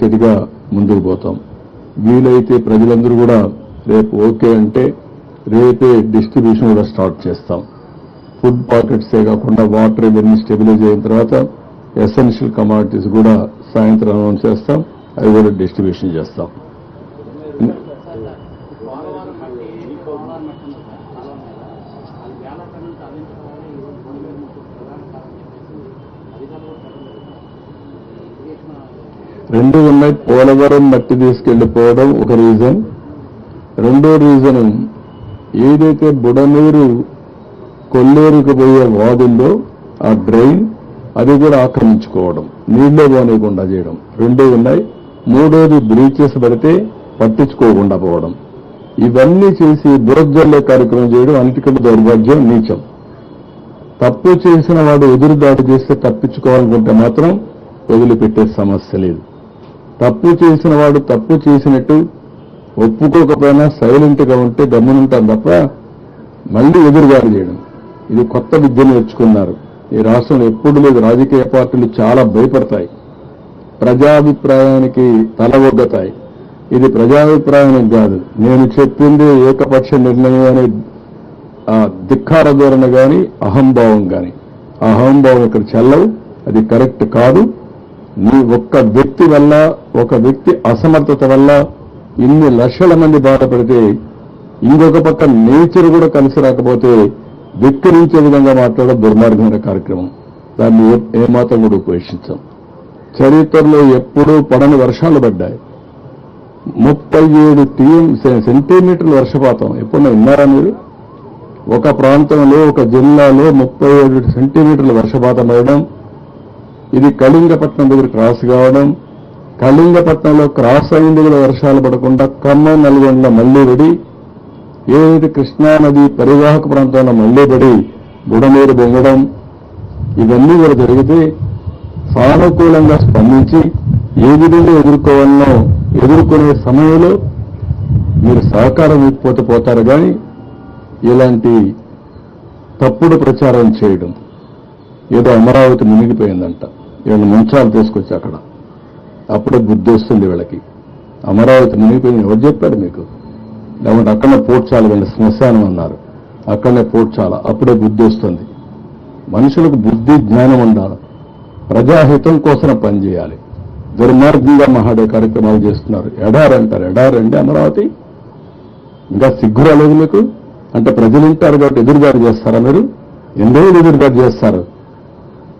చేసేదిగా ముందుకు పోతాం. వీలైతే ప్రజలందరూ కూడా రేపు ఓకే అంటే రేపే డిస్ట్రిబ్యూషన్ కూడా స్టార్ట్ చేస్తాం. ఫుడ్ పాకెట్సే కాకుండా వాటర్ ఇవన్నీ స్టెబిలైజ్ అయిన తర్వాత ఎసెన్షియల్ కమాడిటీస్ కూడా సాయంత్రం అనౌన్స్ చేస్తాం. అవి కూడా డిస్ట్రిబ్యూషన్ చేస్తాం. రెండు ఉన్నాయి. పోలవరం మట్టి తీసుకెళ్ళిపోవడం ఒక రీజన్ రెండో రీజన్ ఏదైతే బుడనీరు కొల్లేరుకు పోయే వాదుల్లో ఆ డ్రైన్ అది కూడా ఆక్రమించుకోవడం నీళ్ళే పోనీయకుండా చేయడం. రెండో ఉన్నాయి. మూడోది బ్రీచెస్ పడితే పట్టించుకోకుండా పోవడం. ఇవన్నీ చేసి బురజల్లే కార్యక్రమం చేయడం అన్నిటికంటే దౌర్భాగ్యం నీచం. తప్పు చేసిన వాడు ఎదురుదాడి చేస్తే తప్పించుకోవాలనుకుంటే మాత్రం వదిలిపెట్టే సమస్య లేదు. తప్పు చేసిన వాడు తప్పు చేసినట్టు ఒప్పుకోకపోయినా సైలెంట్గా ఉంటే గమ్మునుంటాం తప్ప మళ్ళీ ఎదురుదాడి చేయడం. ఇది కొత్త విద్య నేర్చుకున్నారు. ఈ రాష్ట్రంలో ఎప్పుడు లేదు. రాజకీయ పార్టీలు చాలా భయపడతాయి. ప్రజాభిప్రాయానికి తల ఒగ్గతాయి. ఇది ప్రజాభిప్రాయానికి కాదు. నేను చెప్పింది ఏకపక్ష నిర్ణయం అనే ఆ ధిక్కార ధోరణ కానీ అహంభావం కానీ అహంభావం ఇక్కడ చల్లవు. అది కరెక్ట్ కాదు. నీ ఒక్క వ్యక్తి వల్ల ఒక వ్యక్తి అసమర్థత వల్ల ఇన్ని లక్షల మంది బాధపడితే ఇంకొక పక్క నేచర్ కూడా కలిసి రాకపోతే వెక్కిరించే విధంగా మాట్లాడడం దుర్మార్గమైన కార్యక్రమం. దాన్ని ఏ- ఏమాత్రం కూడా ఉపేక్షించాం. చరిత్రలో ఎప్పుడూ పడని వర్షాలు పడ్డాయి. ముప్పై ఏడు టీఎం సెంటీమీటర్ల వర్షపాతం. ఎప్పుడన్నా విన్నారా మీరు? ఒక ప్రాంతంలో ఒక జిల్లాలో ముప్పై ఏడు సెంటీమీటర్ల వర్షపాతం పడడం ఇది కళింగపట్నం దగ్గర క్రాస్ కావడం కళింగపట్నంలో క్రాస్ అయింది కూడా వర్షాలు పడకుండా ఖమ్మం నల్గొండలో మళ్ళీ పడి ఏదైతే కృష్ణానది పరివాహక ప్రాంతంలో మళ్ళీ పడి బుడనీరు బొంగడం ఇవన్నీ కూడా జరిగితే సానుకూలంగా స్పందించి ఏ విధంగా ఎదుర్కోవాలనో ఎదుర్కొనే సమయంలో మీరు సహకారం ఇవ్వకపోతే పోతారు కానీ ఇలాంటి తప్పుడు ప్రచారం చేయడం. ఏదో అమరావతి మునిగిపోయిందంట. వీళ్ళని మంచాలు తీసుకొచ్చి అక్కడ. అప్పుడే బుద్ధి వస్తుంది వీళ్ళకి. అమరావతి మునిగిపోయింది. ఎవరు చెప్పాడు మీకు? లేకుంటే అక్కడనే పోడ్చాలి వీళ్ళ శ్మశానం అన్నారు. అక్కడనే పోడ్చాల అప్పుడే బుద్ధి వస్తుంది. మనుషులకు బుద్ధి జ్ఞానం ఉండాలి. ప్రజాహితం కోసం పనిచేయాలి దుర్మార్గంగా మహాడే కార్యక్రమాలు చేస్తున్నారు. ఎడారంటారు ఎడారండి అమరావతి? ఇంకా సిగ్గు రాలేదు మీకు? అంటే ప్రజలు ఉంటారు కాబట్టి ఎదురుదాడి చేస్తారా మీరు? ఎన్ని రోజులు ఎదురుదాడి చేస్తారు?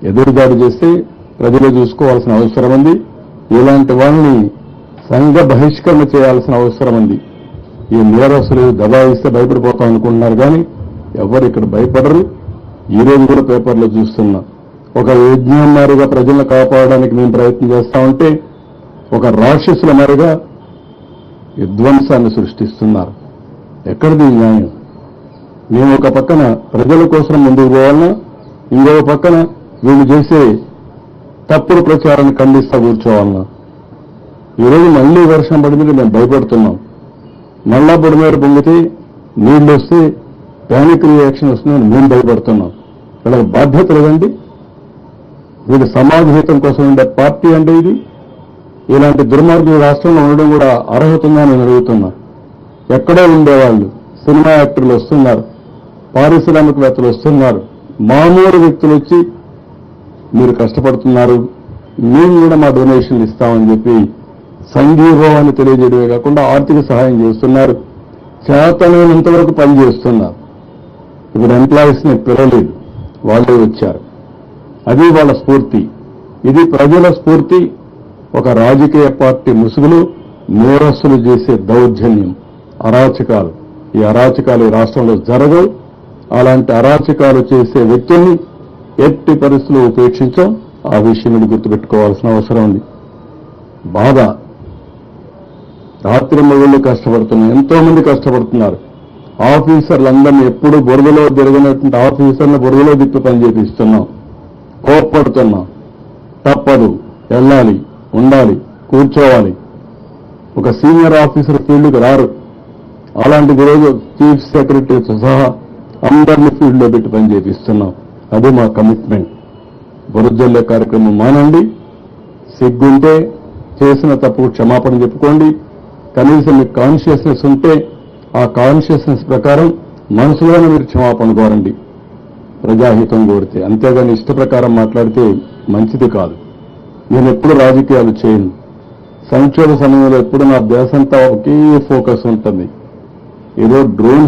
ఎదురుదాడి చేస్తే ప్రజలు చూసుకోవాల్సిన అవసరం ఉంది. ఇలాంటి వాళ్ళని సంఘ బహిష్కరణ చేయాల్సిన అవసరం ఉంది. ఈ నేరస్తులు దబాయిస్తే భయపడిపోతాం అనుకుంటున్నారు కానీ ఎవరు ఇక్కడ భయపడరు. ఈ రోజు కూడా పేపర్లో చూస్తున్నాం. ఒక యజ్ఞమారిగా ప్రజలను కాపాడడానికి మేము ప్రయత్నం చేస్తా ఉంటే ఒక రాక్షసుల మారిగా విధ్వంసాన్ని సృష్టిస్తున్నారు. ఎక్కడిది న్యాయం? మేము ఒక పక్కన ప్రజల కోసం ముందుకు పోవాలన్నా ఇంకొక పక్కన వీళ్ళు చేసే తప్పుడు ప్రచారాన్ని ఖండిస్తా కూర్చోవాలన్నా ఈరోజు మళ్ళీ వర్షం పడింది మేము భయపడుతున్నాం. మళ్ళా బుడమేర పొంగితే నీళ్ళు వస్తే ప్యానిక్ రియాక్షన్ వస్తుందని మేము భయపడుతున్నాం. వీళ్ళకి బాధ్యత లేదండి. వీళ్ళు సమాజహితం కోసం ఉండే పార్టీ అంటే ఇది. ఇలాంటి దుర్మార్గులు రాష్ట్రంలో ఉండడం కూడా అర్హత ఉందా నేను అడుగుతున్నా. ఎక్కడో ఉండేవాళ్ళు సినిమా యాక్టర్లు వస్తున్నారు. పారిశ్రామికవేత్తలు వస్తున్నారు. మామూలు వ్యక్తులు వచ్చి మీరు కష్టపడుతున్నారు మేము కూడా మా డొనేషన్లు ఇస్తామని చెప్పి సంఘీభావాన్ని తెలియజేయడమే కాకుండా ఆర్థిక సహాయం చేస్తున్నారు. చేతనైనంత వరకు పనిచేస్తున్నారు ఇప్పుడు ఎంప్లాయీస్ని పిలవలేదు. వాళ్ళే వచ్చారు. అది వాళ్ళ స్ఫూర్తి. ఇది ప్రజల స్ఫూర్తి. ఒక రాజకీయ పార్టీ ముసుగులు నేరస్తులు చేసే దౌర్జన్యం అరాచకాలు. ఈ అరాచకాలు ఈ రాష్ట్రంలో జరగవు. అలాంటి అరాచకాలు చేసే వ్యక్తుల్ని ఎట్టి పరిస్థితులు ఉపేక్షించాం ఆ విషయం మీరు గుర్తుపెట్టుకోవాల్సిన అవసరం ఉంది. బాధ. రాత్రి మగళ్ళు కష్టపడుతున్నారు. ఎంతో మంది కష్టపడుతున్నారు. ఆఫీసర్లందరినీ ఎప్పుడు బురదలో జరిగినటువంటి ఆఫీసర్ని బురదలో దిక్కు పని చేపిస్తున్నాం కోప్పడుతున్నాం. తప్పదు. వెళ్ళాలి. ఉండాలి. కూర్చోవాలి. ఒక సీనియర్ ఆఫీసర్ ఫీల్డ్కి రారు. అలాంటి రోజు చీఫ్ సెక్రటరీతో సహా అందరినీ ఫీల్డ్లో పెట్టి పని చేపిస్తున్నాం అది మా కమిట్మెంట్ బురజల్లే కార్యక్రమం మానండి. సిగ్గుంటే చేసిన తప్పు క్షమాపణ చెప్పుకోండి. కనీసం మీకు కాన్షియస్నెస్ ఉంటే ఆ కాన్షియస్నెస్ ప్రకారం మనసులోనే మీరు క్షమాపణ కోరండి. ప్రజాహితం కోరితే అంతేగాని ఇష్ట ప్రకారం మాట్లాడితే మంచిది కాదు. నేను ఎప్పుడు రాజకీయాలు చేయను. సంక్షోభ సమయంలో ఎప్పుడు నా దేశంతా ఒకే ఫోకస్ ఉంటుంది. ఏదో డ్రోన్